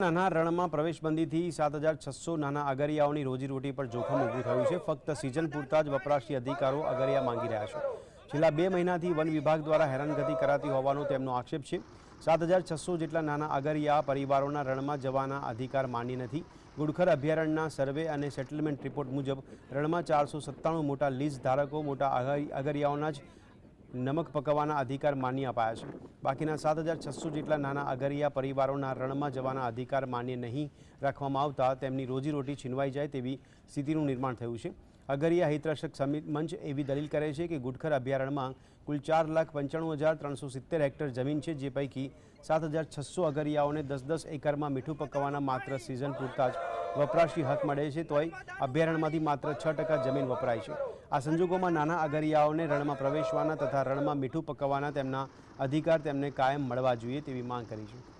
નાના રણમાં પ્રવેશબંધીથી સાત હજાર છસો નાના અગરિયાઓની રોજીરોટી પર જોખમ ઊભું થયું છે. ફક્ત સિઝન પૂરતા જ વપરાશી અધિકારો અગરિયા માંગી રહ્યા છે. છેલ્લા બે મહિનાથી વન વિભાગ દ્વારા હેરાનગતિ કરાતી હોવાનો તેમનો આક્ષેપ છે. સાત હજાર છસો જેટલા નાના અગરિયા પરિવારોના રણમાં જવાના અધિકાર માની નથી. ગુડખર અભયારણ્યના સર્વે અને સેટલમેન્ટ રિપોર્ટ મુજબ રણમાં ચારસો સત્તાણું મોટા લીઝ ધારકો, મોટા અગરિયાઓના જ નમક પકવવાના અધિકાર માન્ય અપાયા છે. બાકીના સાત હજાર છસો જેટલા નાના અગરિયા પરિવારોના રણમાં જવાના અધિકાર માન્ય નહીં રાખવામાં આવતા તેમની રોજીરોટી છીનવાઈ જાય તેવી સ્થિતિનું નિર્માણ થયું છે. અગરિયા હિતરક્ષક સમિત મંચ એવી દલીલ કરે છે કે ગુટખર અભયારણ્યમાં કુલ ચાર લાખ પંચાણું હજાર ત્રણસો સિત્તેર હેક્ટર જમીન છે, જે પૈકી સાત હજાર છસો અગરિયાઓને દસ દસ એકરમાં મીઠું પકવવાના માત્ર સિઝન પૂરતા જ વપરાશી હક મળે છે તોય અભયારણ્યમાંથી માત્ર છ ટકા જમીન વપરાય છે. આ સંજોગોમાં નાના અગરિયાઓને રણમાં પ્રવેશવાના તથા રણમાં મીઠું પકવવાના તેમના અધિકાર તેમને કાયમ મળવા જોઈએ તેવી માંગ કરી છે.